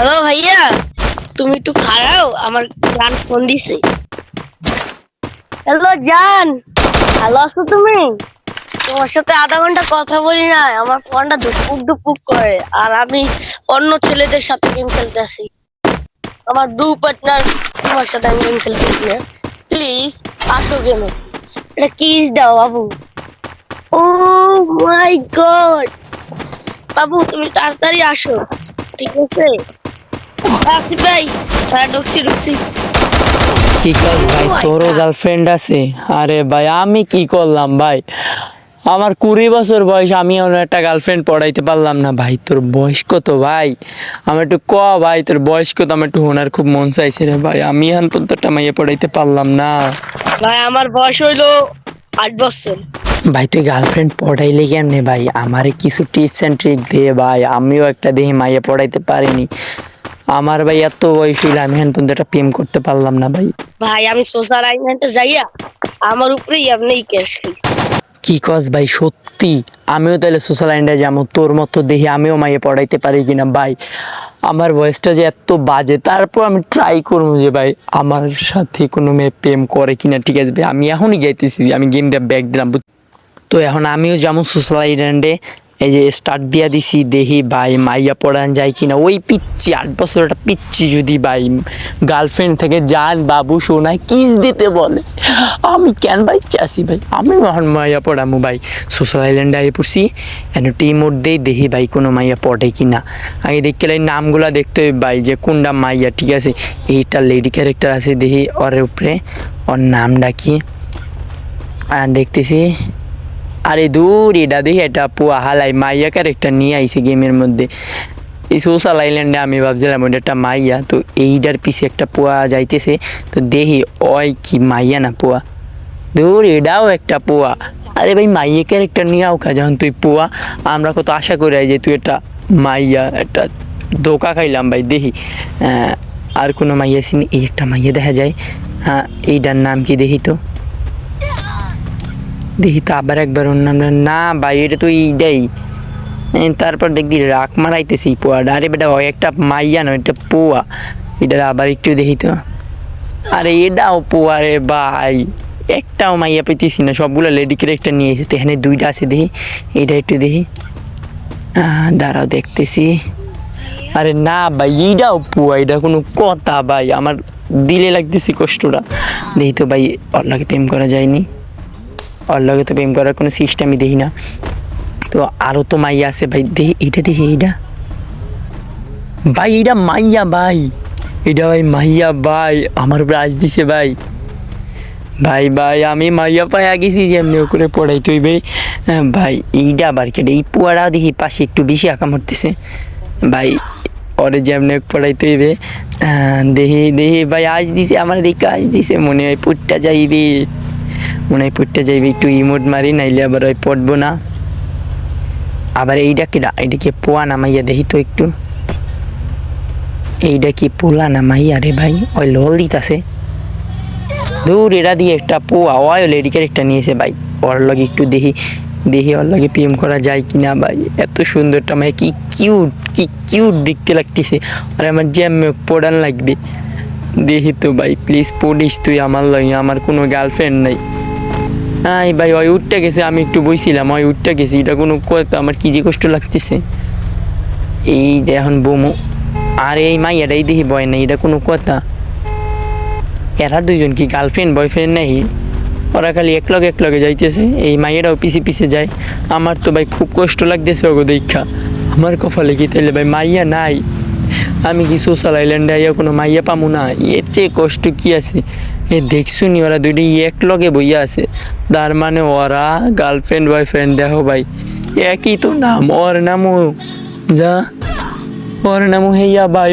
Hello ভাইয়া, তুমি একটু খাড়াও আমার জান ফোন দিছে। হ্যালো জান, ভালো আছো তুমি? তোমার সাথে আধা ঘণ্টা কথা বলি না আমার ফোনটা ধুপুক ধুপুক করে, আর আমি অন্য ছেলেদের সাথে গেম খেলতেছি আমার ডু পার্টনার তোমার সাথে আমি গেম খেলতেছি না। প্লিজ আসো গেমে এটা কিস দাও, বাবু। ও মাই গড বাবু, তুমি তাড়াতাড়ি আসো, ঠিক আছে? ভাই। হ্যাঁ ঢুকছি ঢুকছি। কি কর ভাই Oh তোরও গার্লফ্রেন্ড আছে? আরে ভাই আমি কি করলাম ভাই? আমার কুড়ি বছর বয়স আমি একটা গার্লফ্রেন্ড পড়াইতে পারলাম না ভাই। তোর বয়স কত ভাই? আমার একটু ক ভাই তোর বয়স কত? আমার একটু হোনার খুব মন চাইছে রে ভাই। আমি এখন পর্যন্ত মাইয়া পড়াইতে পারলাম না। ভাই আমার বয়স হইল আট বছর। ভাই তুই গার্লফ্রেন্ড পড়াইলে কেমনে ভাই? আমারে কিছু টিপস অ্যান্ড ট্রিক দিয়ে ভাই। আমিও একটা দেখি মাইয়া পড়াইতে পারিনি। আমার ভাই এত বয়স হইলে আমি এখন পর্যন্ত একটা প্রেম করতে পারলাম না ভাই। ভাই আমি সোশ্যাল আইল্যান্ডে যাইয়া আমার উপরেই আপনি ক্যাশ খাইছি কি কস ভাই সত্যি? আমিও তাহলে সোশ্যাল আইন্ডে যাব তোর মতো দেখি আমিও মাইয়ে পড়াইতে পারি কিনা ভাই। আমার বয়সটা যে এত বাজে তারপর আমি ট্রাই করব যে ভাই আমার সাথে কোনো মেয়ে প্রেম করে কিনা ঠিক আছে ভাই? আমি এখনই যাইতেছি আমি গেম দিয়ে ব্যাগ দিলাম তো এখন আমিও যেমন সোশ্যাল আইল্যান্ডে এই যে স্টার্ট দিয়া দিছি দেখি ভাই, মাইয়া পড়ান যায় কিনা, ওই পিচ্ছি আট বছর একটা পিচ্ছি যদি ভাই গার্লফ্রেন্ড থেকে যান, বাবু সোনায় কিস দিতে বলে। আমি কেন ভাই চাষি ভাই? আমি এখন মাইয়া পড়ামু ভাই। সোশ্যাল আইল্যান্ডে আগে পড়ছি, এন টিম দেই দেখি ভাই কোনো মাইয়া পড়ে কিনা। আগে দেখতে এই নামগুলা দেখতে হবে ভাই, যে কোনটা মাইয়া, ঠিক আছে? এইটা লেডি ক্যারেক্টার আছে দেখি ওর উপরে, ওর নামটা কি? দেখতেছি। আরে দূর, এটা দেখি এটা পুয়া হালাই মাইয়া ক্যারেক্টার নিয়ে আইছে গেমের মধ্যে। এই সোশ্যাল আইল্যান্ডে আমি ভাবছিলাম ওটা একটা মাইয়া, তো এইটার পিছে একটা পোয়া যাইতেছে, তো দেখি ওই কি মাইয়া না পুয়া। দূর, এটাও একটা পোয়া। আরে ভাই, মাইয়া ক্যারেক্টার নিয়ে আও কা যখন তুই পোয়া। আমরা কত আশা করে যে তুই একটা মাইয়া, একটা ধোকা খাইলাম ভাই, দেখি। আর কোনো মাইয়া সিন এই একটা মাইয়া দেখা যায়। হ্যাঁ এইটার নাম কি দেখি তো? দেখি তো আবার একবার ওর নাম না ভাই এটা তো এই এ, তারপর দেখবি রাগ মারাইতেছি পোয়াটা। আরে বেটা ওই একটা মাইয়া নয় এটা পোয়া। এটা আবার একটু দেখি তো। আরে এটাও পোয়া রে ভাই। একটাও মাইয়া পেতেছি না সবগুলো লেডি ক্যারেক্টার নিয়ে এসেছে। এখানে দুইটা আছে দেখি। এটা একটু দেখি। দাঁড়াও দেখতেছি। আরে না ভাই এইটাও পোয়া এটা কোনো কথা ভাই। আমার দিলে লাগতেছে কষ্টটা। দেখি তো ভাই ওর প্রেম করা যায়নি। ওর লগে তো প্রেম করার কোনো সিস্টেমই দেখি না। তো আরও তো মাইয়া আছে ভাই দেখি এইটা দেখি এইটা। ভাই এইটা মাইয়া ভাই। এটা ভাই মাইয়া ভাই আমার উপরে আজ দিছে ভাই। ভাই ভাই আমি মাইয়া পায়া গেছি যে এমনি করে পড়াইতে হইবে। হ্যাঁ, ভাই এইটা আবার কেটে এই পুয়ারা দেখি পাশে একটু বেশি আঁকা মারতেছে। ভাই ওরে যেমনি পড়াইতে হইবে। আহ, দেখি দেখি ভাই আজ দিছে আমার দিকে আজ দিছে মনে হয় পুটটা যাইবে। মনে হয় পুটটা যাইবে একটু ইমোট মারি, নাইলে আবার ওই পড়ব না। আবার এইটা কিরা এইটা কি পোয়া নামাইয়া দেখি তো একটু। এইটা কি পোলা নামাইয়া রে ভাই, ওই লোল দিতাছে। দূর এরা দিয়ে একটা পোয়া ওই লেডি ক্যারেক্টার নিয়েছে ভাই। ওর লগে একটু দেখি দেখি ওর লগে প্রেম করা যায় কিনা ভাই। এত সুন্দরটা মানে কি কিউট কি কিউট দেখতে লাগতেছে। আর আমার জ্যাম পড়ান লাগবে। দেখি তো ভাই, প্লিজ পড়িস তুই আমার লগে, আমার কোনো গার্লফ্রেন্ড নাই। আই ভাই, ওই উঠতে গেছে, আমি একটু বইছিলাম, ওই উঠতে গেছি, এটা কোনো আমার কি যে কষ্ট লাগতেছে। এই যে এখন বমু, আর এই মাইয়াটাই দেখি বয় নাই, এটা কোনো কথা। এরা দুইজন কি গার্লফ্রেন্ড বয়ফ্রেন্ড নাই ওরা খালি একলগে একলগে যাইতেছে, এই মাইয়েরাও পিছে পিছে যায়। আমার তো ভাই খুব কষ্ট লাগতেছে ওগো দেখা। আমার কপালে কি তাইলে ভাই মাইয়া নাই? আমি কি সোশ্যাল আইল্যান্ডে আইয়া কোনো মাইয়া পামু না? এর চেয়ে কষ্ট কি আছে? এ দেখছু নি, ওরা দুইটি এক লগে বইয়া আছে। তার মানে ওরা গার্লফ্রেন্ড বয়ফ্রেন্ড দেখো ভাই, একই তো নাম, ওর নামও যা, ওর নামও হেয়া ভাই।